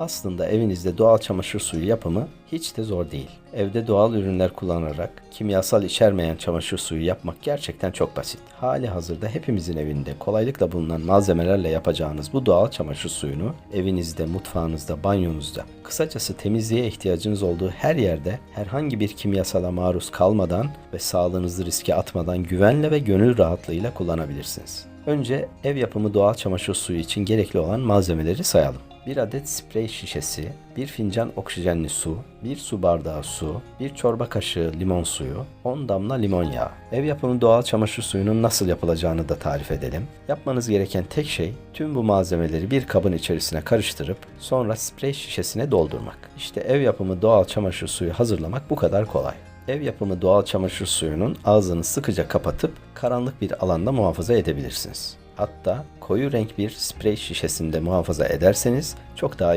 Aslında evinizde doğal çamaşır suyu yapımı hiç de zor değil. Evde doğal ürünler kullanarak kimyasal içermeyen çamaşır suyu yapmak gerçekten çok basit. Hali hazırda hepimizin evinde kolaylıkla bulunan malzemelerle yapacağınız bu doğal çamaşır suyunu evinizde, mutfağınızda, banyonuzda, kısacası temizliğe ihtiyacınız olduğu her yerde herhangi bir kimyasala maruz kalmadan ve sağlığınızı riske atmadan güvenle ve gönül rahatlığıyla kullanabilirsiniz. Önce ev yapımı doğal çamaşır suyu için gerekli olan malzemeleri sayalım. 1 adet sprey şişesi, 1 fincan oksijenli su, 1 su bardağı su, 1 çorba kaşığı limon suyu, 10 damla limon yağı. Ev yapımı doğal çamaşır suyunun nasıl yapılacağını da tarif edelim. Yapmanız gereken tek şey tüm bu malzemeleri bir kabın içerisine karıştırıp sonra sprey şişesine doldurmak. İşte ev yapımı doğal çamaşır suyu hazırlamak bu kadar kolay. Ev yapımı doğal çamaşır suyunun ağzını sıkıca kapatıp karanlık bir alanda muhafaza edebilirsiniz. Hatta koyu renk bir sprey şişesinde muhafaza ederseniz çok daha iyi